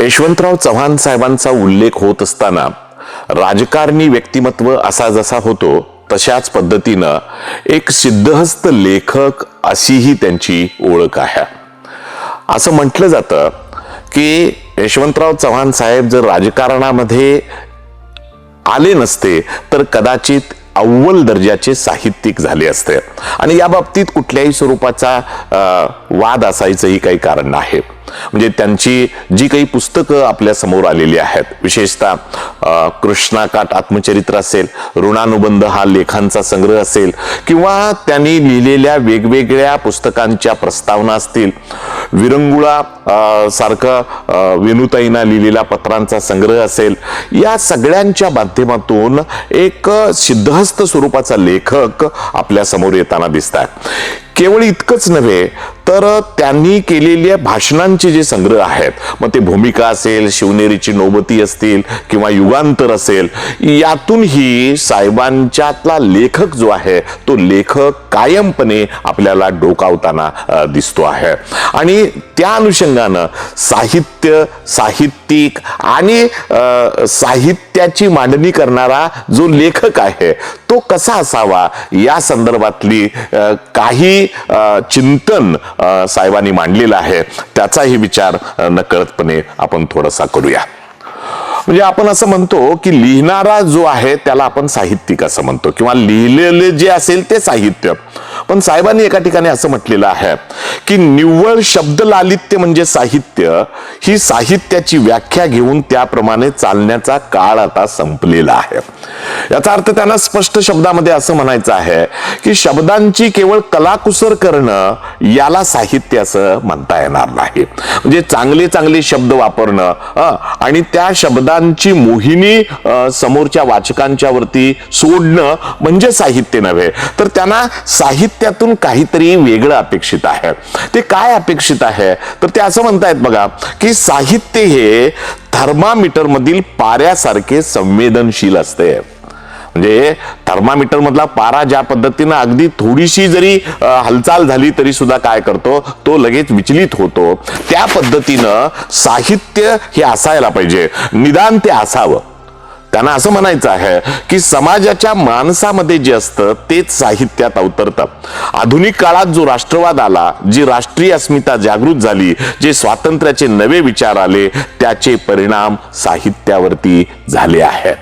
यशवंतराव चव्हाण साहेबांचा उल्लेख होत असताना राजकारणी व्यक्तिमत्व असा जसा होतो तशाच पद्धतीनं एक सिद्धहस्त लेखक अशीही त्यांची ओळख आहे. असं म्हटलं जातं की यशवंतराव चव्हाण साहेब जर राजकारणामध्ये आले नसते तर कदाचित अव्वल दर्जाचे साहित्यिक झाले असते. आणि या बाबतीत कुठल्याही स्वरूपाचा वाद असायचंही काही कारण नाही. म्हणजे त्यांची जी काही पुस्तकं आपल्यासमोर आलेली आहेत विशेषतः कृष्णाकाठ आत्मचरित्र असेल ऋणानुबंध हा लेखांचा संग्रह असेल किंवा त्यांनी लिहिलेल्या वेगवेगळ्या पुस्तकांच्या प्रस्तावना असतील विरंगुळा सारखं अ, वेणुताईंना लिहिलेला पत्रांचा संग्रह असेल या सगळ्यांच्या माध्यमातून एक सिद्धहस्त स्वरूपाचा लेखक आपल्यासमोर येताना दिसतात केवळ इतकंच नव्हे तर त्यांनी केलेल्या भाषणांचे जे संग्रह आहेत मग ते भूमिका असेल शिवनेरीची नोबती असतील किंवा युगांतर असेल. यातूनही साहेबांच्यातला लेखक जो आहे तो लेखक कायमपणे आपल्याला डोकावताना दिसतो आहे. आणि त्या अनुषंगानं साहित्य साहित्यिक आणि साहित्याची मांडणी करणारा जो लेखक आहे तो कसा असावा? या संदर्भातली काही चिंतन साहेबांनी मांडलेलं आहे. त्याचाही विचार नकळतपणे आपण थोडासा करूया. म्हणजे आपण असं म्हणतो की लिहिणारा जो आहे त्याला आपण साहित्यिक असं म्हणतो किंवा लिहिलेले जे असेल ते साहित्य. पण साहेबांनी एका ठिकाणी असं म्हटलेलं आहे की निव्वळ शब्द लालित्य म्हणजे साहित्य ही साहित्याची व्याख्या घेऊन त्याप्रमाणे चालण्याचा काळ आता संपलेला आहे. याचा अर्थ त्यांना स्पष्ट शब्दामध्ये असं म्हणायचं आहे की शब्दांची केवळ कलाकुसर करणं याला साहित्य असं म्हणता येणार नाही. म्हणजे चांगले चांगले शब्द वापरणं आणि त्या शब्दांची मोहिनी समोरच्या वाचकांच्या वरती सोडणं म्हणजे साहित्य नव्हे. तर त्यांना साहित्य साहित्यातून काहीतरी वेगळं अपेक्षित आहे. ते काय अपेक्षित आहे? तर ते असं म्हणतायत बघा की साहित्य हे थर्मामीटर मधील पाऱ्यासारखे संवेदनशील असते. म्हणजे थर्मामीटर मधला पारा ज्या पद्धतीनं अगदी थोडीशी जरी हालचाल झाली तरी सुद्धा काय करतो? तो लगेच विचलित होतो. त्या पद्धतीनं साहित्य हे असायला पाहिजे. निदान ते असावं. त्यांना असं म्हणायचं आहे की समाजाच्या माणसामध्ये जे असतं तेच साहित्यात अवतरतं. आधुनिक काळात जो राष्ट्रवाद आला जी राष्ट्रीय अस्मिता जागृत झाली जे स्वातंत्र्याचे नवे विचार आले त्याचे परिणाम साहित्यावरती झाले आहेत.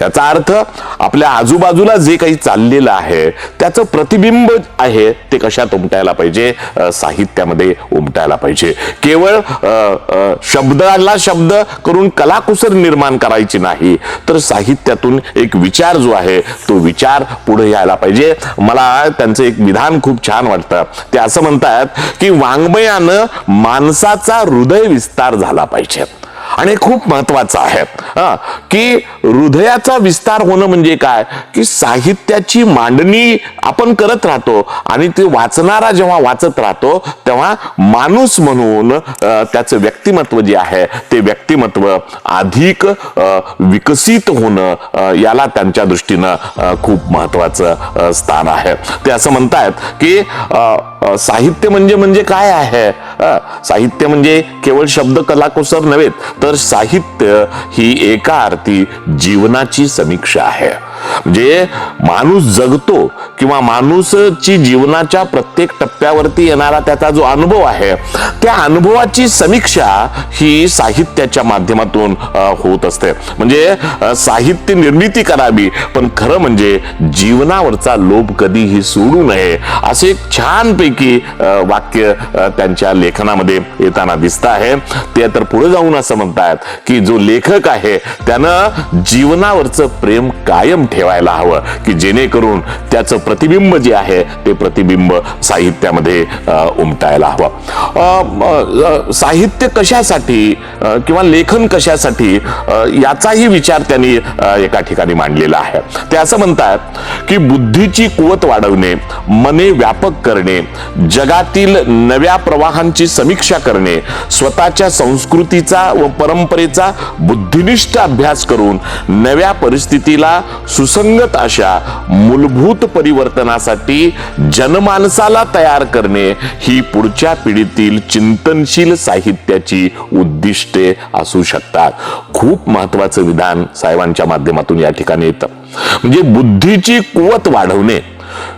याचा अर्थ आपल्या आजूबाजूला जे काही चाललेलं आहे त्याचं प्रतिबिंब आहे ते कशात उमटायला पाहिजे? साहित्यामध्ये उमटायला पाहिजे. केवळ शब्दाला शब्द करून कलाकुसर निर्माण करायची नाही तर साहित्यातून एक विचार जो आहे तो विचार पुढे यायला पाहिजे. मला त्यांचं एक विधान खूप छान वाटतं. ते असं म्हणतात की वाङ्मयानं माणसाचा हृदय विस्तार झाला पाहिजे. आणि खूप महत्वाचं आहे. हा की हृदयाचा विस्तार होणं म्हणजे काय? की साहित्याची मांडणी आपण करत राहतो आणि ते वाचणारा जेव्हा वाचत राहतो तेव्हा माणूस म्हणून त्याचं व्यक्तिमत्व जे आहे ते व्यक्तिमत्व अधिक विकसित होणं याला त्यांच्या दृष्टीनं खूप महत्वाचं स्थान आहे. ते असं म्हणतायत की साहित्य म्हणजे म्हणजे काय आहे? साहित्य म्हणजे केवळ शब्द कलाकुसर नव्हेत तर साहित्य ही एका अर्थी जीवनाची समीक्षा आहे. म्हणजे माणूस जगतो किंवा माणूसची जीवनाच्या प्रत्येक टप्प्यावरती येणारा त्याचा जो अनुभव आहे त्या अनुभवाची समीक्षा ही साहित्याच्या माध्यमातून होत असते. म्हणजे साहित्य निर्मिती करावी पण खरं म्हणजे जीवनावरचा लोभ कधीही सोडू नये असे छानपैकी वाक्य त्यांच्या लेखनामध्ये येताना दिसत आहे. ते तर पुढे जाऊन असं म्हणतात की जो लेखक आहे त्यानं जीवनावरचं प्रेम कायम ठेवायला हवं की जेणेकरून त्याचं प्रतिबिंब जे आहे ते प्रतिबिंब साहित्यामध्ये उमटायला हवं. साहित्य कशासाठी किंवा लेखन कशासाठी याचाही विचार त्यांनी एका ठिकाणी मांडलेला आहे. ते असं म्हणतात की बुद्धीची कुवत वाढवणे मने व्यापक करणे जगातील नव्या प्रवाहांची समीक्षा करणे स्वतःच्या संस्कृतीचा व परंपरेचा बुद्धिनिष्ठ अभ्यास करून नव्या परिस्थितीला सुसंगत अशा मूलभूत परिवर्तनासाठी जनमानसाला तयार करणे ही पुढच्या पिढीतील चिंतनशील साहित्याची उद्दिष्टे असू शकतात. खूप महत्वाचं विधान साहेबांच्या माध्यमातून या ठिकाणी येतं. म्हणजे बुद्धीची कुवत वाढवणे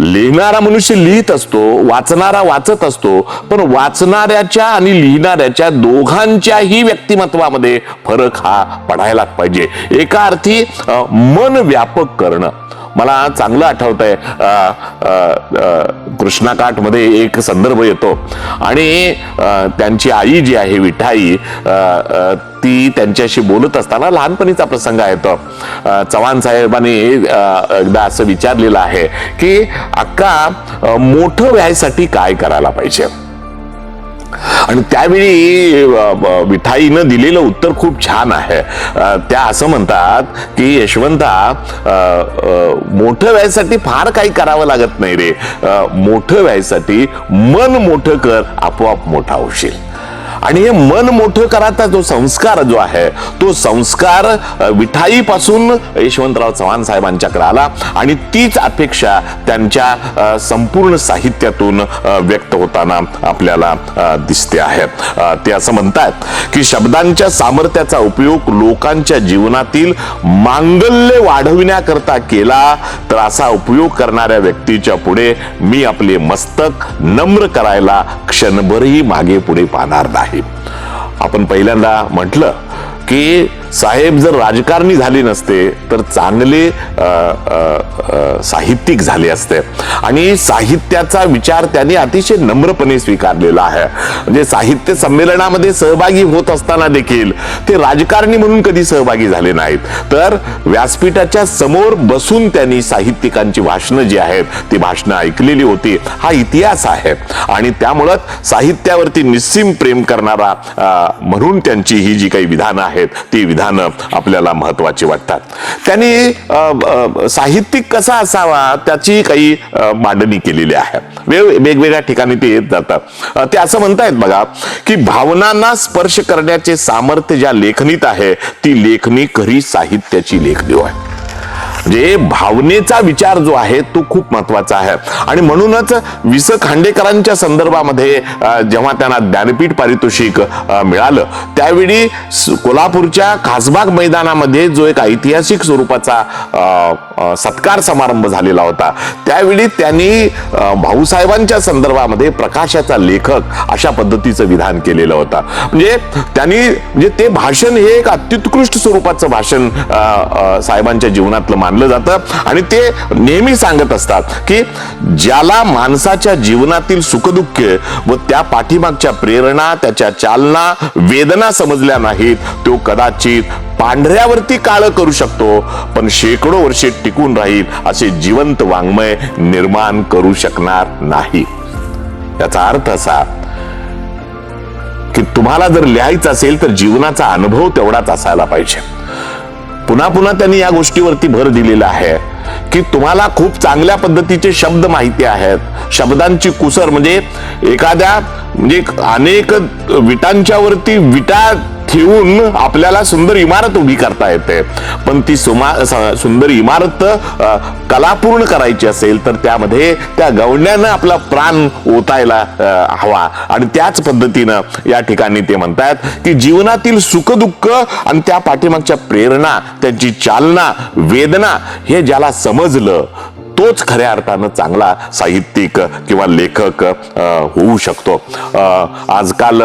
लिहिणारा मनुष्य लिहित असतो वाचणारा वाचत असतो पण वाचणाऱ्याच्या आणि लिहिणाऱ्याच्या दोघांच्याही व्यक्तिमत्वामध्ये फरक हा पडायला पाहिजे. एका अर्थी मन व्यापक करणं. मला चांगलं आठवत आहे कृष्णाकाठमध्ये एक संदर्भ येतो. आणि त्यांची आई जी आहे विठाई ती त्यांच्याशी बोलत असताना लहानपणीचा प्रसंग आहे तो. चव्हाण साहेबांनी एकदा असं विचारलेलं आहे की अक्का मोठं व्हायसाठी काय करायला पाहिजे? आणि त्यावेळी मिठाईनं विठाईनं दिलेलं उत्तर खूप छान आहे. त्या असं म्हणतात की यशवंता मोठं व्हायसाठी फार काही करावं लागत नाही रे. मोठं व्हायसाठी मन मोठं कर आपोआप मोठा होशील. आणि हे मन मोठं कराचा जो संस्कार जो आहे तो संस्कार विठाईपासून यशवंतराव चव्हाण साहेबांच्याकडे आला आणि तीच अपेक्षा त्यांच्या संपूर्ण साहित्यातून व्यक्त होताना आपल्याला दिसते आहे. ते असं म्हणतात की शब्दांच्या सामर्थ्याचा उपयोग लोकांच्या जीवनातील मांगल्य वाढविण्याकरता केला तर असा उपयोग करणाऱ्या व्यक्तीच्या पुढे मी आपले मस्तक नम्र करायला क्षणभरही मागे पुढे पाहणार नाही. आपण पहिल्यांदा म्हटलं की साहेब जर राजकारणी झाले नसते तर चांगले साहित्यिक झाले असते. आणि साहित्याचा विचार त्यांनी अतिशय नम्रपणे स्वीकारलेला आहे. म्हणजे साहित्य संमेलनामध्ये सहभागी होत असताना देखील ते राजकारणी म्हणून कधी सहभागी झाले नाहीत. तर व्यासपीठाच्या समोर बसून त्यांनी साहित्यिकांची भाषणं जी आहेत ती भाषणं ऐकलेली होती. हा इतिहास आहे. आणि त्यामुळं साहित्यावरती निस्सीम प्रेम करणारा म्हणून त्यांची ही जी काही विधानं आहेत ती विधान आपल्याला महत्वाची वाटतात. त्यांनी साहित्यिक कसा असावा त्याची काही मांडणी केलेली आहे. वेग वेगवेगळ्या ठिकाणी ते येत जातात. ते असं म्हणतायत बघा की भावनांना स्पर्श करण्याचे सामर्थ्य ज्या लेखनीत आहे ती लेखनी खरी साहित्याची लेखणी आहे म्हणजे भावनेचा विचार जो आहे तो खूप महत्त्वाचा आहे. आणि म्हणूनच वि स खांडेकरांच्या संदर्भामध्ये जेव्हा त्यांना ज्ञानपीठ पारितोषिक मिळालं त्यावेळी कोल्हापूरच्या खासबाग मैदानामध्ये जो एक ऐतिहासिक स्वरूपाचा सत्कार समारंभ झालेला होता त्यावेळी त्यांनी भाऊसाहेबांच्या संदर्भामध्ये प्रकाशाचा लेखक अशा पद्धतीचं विधान केलेलं होतं. म्हणजे त्यांनी म्हणजे ते भाषण हे एक अत्युत्कृष्ट स्वरूपाचं भाषण साहेबांच्या जीवनातलं मानलं जातं. आणि ते नेहमी सांगत असतात की ज्याला माणसाच्या जीवनातील सुखदुःख व त्या पाठीमागच्या प्रेरणा त्याच्या चालना वेदना समजल्या नाहीत तो कदाचित पांढऱ्यावरती काळ करू शकतो पण शेकडो वर्षे टिकून राहील असे जिवंत वाङ्मय निर्माण करू शकणार नाही. याचा अर्थ असा की तुम्हाला जर लिहायचं असेल तर जीवनाचा अनुभव तेवढाच असायला पाहिजे. पुन्हा पुन्हा त्यांनी या गोष्टीवरती भर दिलेला आहे की तुम्हाला खूप चांगल्या पद्धतीचे शब्द माहिती आहेत. शब्दांची कुसर म्हणजे एखाद्या म्हणजे अनेक विटांच्या वरती विटा ठेवून आपल्याला सुंदर इमारत उभी करता येते. पण ती सुमा सुंदर इमारत कलापूर्ण करायची असेल तर त्यामध्ये त्या गवण्यानं आपला प्राण ओतायला हवा. आणि त्याच पद्धतीनं या ठिकाणी ते म्हणतात की जीवनातील सुखदुःख आणि त्या पाठीमागच्या प्रेरणा त्यांची चालना वेदना हे ज्याला समजलं तोच खऱ्या अर्थानं चांगला साहित्यिक किंवा लेखक होऊ शकतो. आजकाल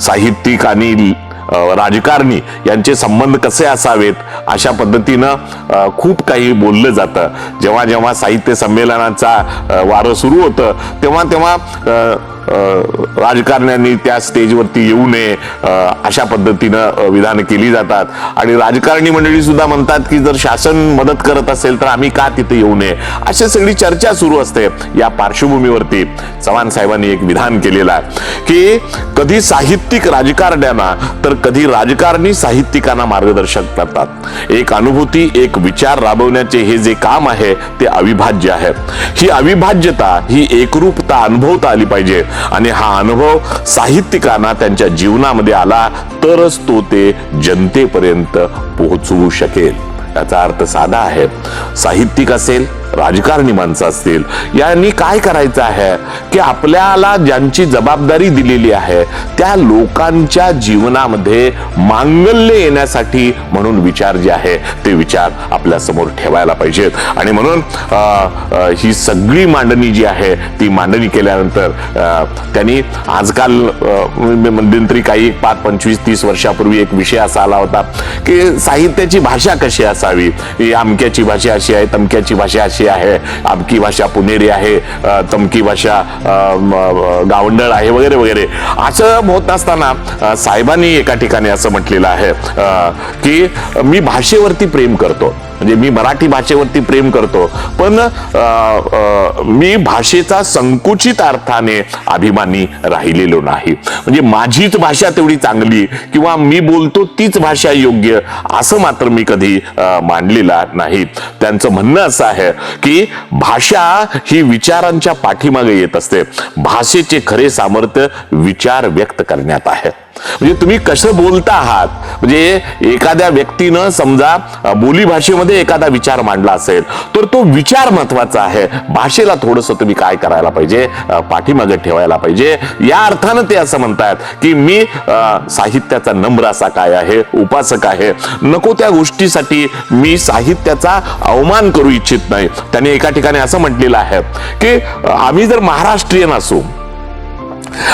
साहित्यिक आणि राजकारणी यांचे संबंध कसे असावेत अशा पद्धतीनं खूप काही बोललं जातं. जेव्हा जेव्हा साहित्य संमेलनाचा वारं सुरू होतं तेव्हा तेव्हा राजकारण्यांनी त्या स्टेजवरती येऊ नये अशा पद्धतीनं विधान विधानं केली जातात. आणि राजकारणी मंडळी सुद्धा म्हणतात की जर शासन मदत करत असेल तर आम्ही का तिथे येऊ नये? अशी सगळी चर्चा सुरू असते या पार्श्वभूमीवरती. चव्हाण साहेबांनी एक विधान केलेलं आहे की कधी साहित्यिक राजकारण्यांना तर कधी राजकारणी साहित्यिकांना मार्गदर्शक करतात. एक अनुभूती एक विचार राबवण्याचे हे जे काम आहे ते अविभाज्य आहे. ही अविभाज्यता ही एकरूपता अनुभवता आली पाहिजे. आणि हा अनुभव साहित्यिकांना त्यांच्या जीवनामध्ये आला तरच तो ते जनतेपर्यंत पोहोचवू शकेल. याचा अर्थ साधा आहे. साहित्यिक असेल राजकारणी माणसं असतील यांनी काय करायचं आहे? की आपल्याला ज्यांची जबाबदारी दिलेली आहे त्या लोकांच्या जीवनामध्ये मांगल्य येण्यासाठी म्हणून विचार जे आहे ते विचार आपल्यासमोर ठेवायला पाहिजेत. आणि म्हणून ही सगळी मांडणी जी आहे ती मांडणी केल्यानंतर त्यांनी आजकाल मध्यंतरी म्हणजे काही पाच पंचवीस तीस वर्षापूर्वी एक विषय असा आला होता की साहित्याची भाषा कशी असावी? ही अमक्याची भाषा अशी आहे तमक्याची भाषा अशी आहे आमकी भाषा पुणेरी आहे तमकी भाषा गावंडळ आहे वगैरे वगैरे. असं होत असताना साहेबांनी एका ठिकाणी असं म्हटलेलं आहे की मी भाषेवरती प्रेम करतो. म्हणजे मी मराठी भाषेवरती प्रेम करतो. पण मी भाषेचा संकुचित अर्थाने अभिमानी राहिलेलो नाही. म्हणजे माझीच भाषा तेवढी चांगली किंवा मी बोलतो तीच भाषा योग्य असं मात्र मी कधी मांडलेला नाही. त्यांचं म्हणणं असं आहे की भाषा ही विचारांच्या पाठीमागे येत असते. भाषेचे खरे सामर्थ्य विचार व्यक्त करण्यात आहे. म्हणजे तुम्ही कसं बोलता आहात? म्हणजे एखाद्या व्यक्तीनं समजा बोली भाषेमध्ये एखादा विचार मांडला असेल तर तो विचार महत्त्वाचा आहे. भाषेला थोडस तुम्ही काय करायला पाहिजे? पाठीमागे ठेवायला पाहिजे. या अर्थानं ते असं म्हणतात की मी साहित्याचा नम्र असा काय आहे? उपासक आहे. नको त्या गोष्टीसाठी मी साहित्याचा अवमान करू इच्छित नाही. त्याने एका ठिकाणी असं म्हटलेलं आहे की आम्ही जर महाराष्ट्रीयन असू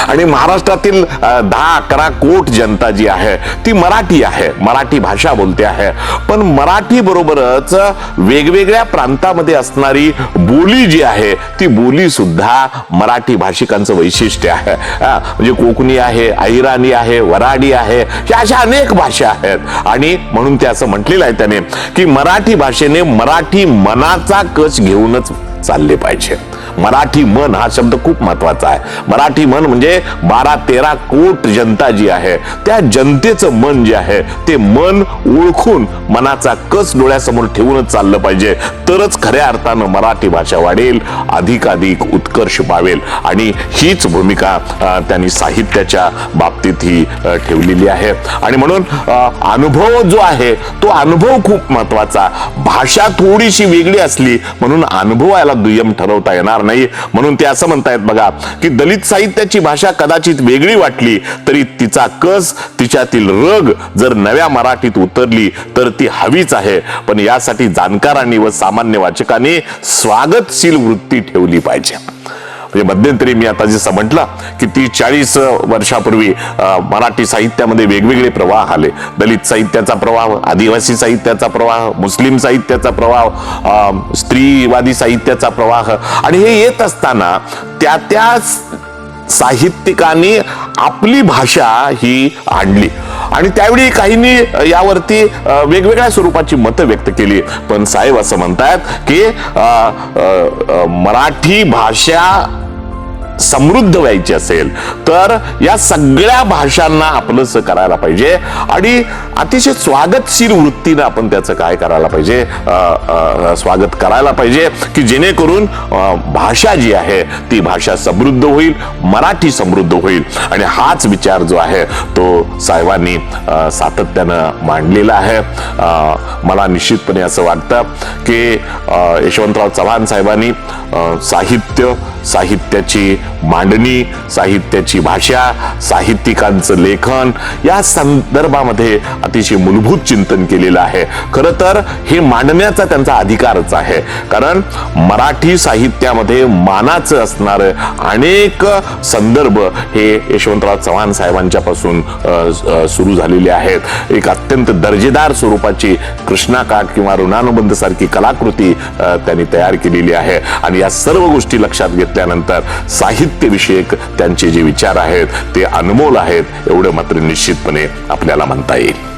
आणि महाराष्ट्रातील दहा अकरा कोट जनता जी आहे ती मराठी आहे. मराठी भाषा बोलते आहे. पण मराठी बरोबरच वेगवेगळ्या प्रांतामध्ये असणारी बोली जी आहे ती बोली सुद्धा मराठी भाषिकांचं वैशिष्ट्य आहे. म्हणजे कोकणी आहे अहिराणी आहे वराडी आहे अशा अनेक भाषा आहेत. आणि म्हणून ते असं म्हटलेलं आहे त्याने की मराठी भाषेने मराठी मनाचा कच घेऊनच चालले पाहिजे. मराठी मन हा शब्द खूप महत्त्वाचा आहे. मराठी मन म्हणजे बारा तेरा कोट जनता जी आहे त्या जनतेचं मन जे आहे ते मन ओळखून मनाचा कस डोळ्यासमोर ठेवूनच चाललं पाहिजे. तरच खऱ्या अर्थानं मराठी भाषा वाढेल अधिकाधिक उत्कर्ष पावेल. आणि हीच भूमिका त्यांनी साहित्याच्या बाबतीत ही ठेवलेली आहे. आणि म्हणून अनुभव जो आहे तो अनुभव खूप महत्त्वाचा. भाषा थोडीशी वेगळी असली म्हणून भाषेला दुय्यम ठरवता येणार नाही. म्हणून ते असं म्हणतायत बघा की दलित साहित्याची भाषा कदाचित वेगळी वाटली तरी तिचा कस तिच्यातील रग जर नव्या मराठीत उतरली तर ती हवीच आहे. पण यासाठी जाणकारांनी व सामान्य वाचकांनी स्वागतशील वृत्ती ठेवली पाहिजे. म्हणजे मध्यंतरी मी आता जसं म्हटलं की ती चाळीस वर्षापूर्वी मराठी साहित्यामध्ये वेगवेगळे प्रवाह आले. दलित साहित्याचा प्रवाह आदिवासी साहित्याचा प्रवाह मुस्लिम साहित्याचा प्रवाह स्त्रीवादी साहित्याचा प्रवाह. आणि हे येत असताना त्या त्या साहित्यिकांनी आपली भाषा ही आणली. आणि त्यावेळी काहींनी यावरती वेगवेगळ्या स्वरूपाची मतं व्यक्त केली. पण साहेब असं म्हणतात की मराठी भाषा समृद्ध व्हायची असेल तर या सगळ्या भाषांना आपलंच करायला पाहिजे. आणि अतिशय स्वागतशील वृत्तीनं आपण त्याचं काय करायला पाहिजे? स्वागत करायला पाहिजे की जेणेकरून भाषा जी आहे ती भाषा समृद्ध होईल मराठी समृद्ध होईल. आणि हाच विचार जो आहे तो साहेबांनी सातत्यानं मांडलेला आहे. मला निश्चितपणे असं वाटतं की यशवंतराव चव्हाण साहेबांनी साहित्य साहित्याची मांडणी साहित्याची भाषा साहित्यिकांचं लेखन या संदर्भामध्ये अतिशय मूलभूत चिंतन केलेलं आहे. खरं तर हे मांडण्याचा त्यांचा अधिकारच आहे. कारण मराठी साहित्यामध्ये मानाचं असणारं अनेक संदर्भ हे यशवंतराव चव्हाण साहेबांच्या पासून सुरू झालेले आहेत. एक अत्यंत दर्जेदार स्वरूपाची कृष्णाकाठ किंवा ऋणानुबंध सारखी कलाकृती त्यांनी तयार केलेली आहे. आणि या सर्व गोष्टी लक्षात घेतल्यानंतर साहित्य साहित्यविषयक त्यांचे जे विचार आहेत ते अनमोल आहेत एवढं मात्र निश्चितपणे आपल्याला म्हणता येईल.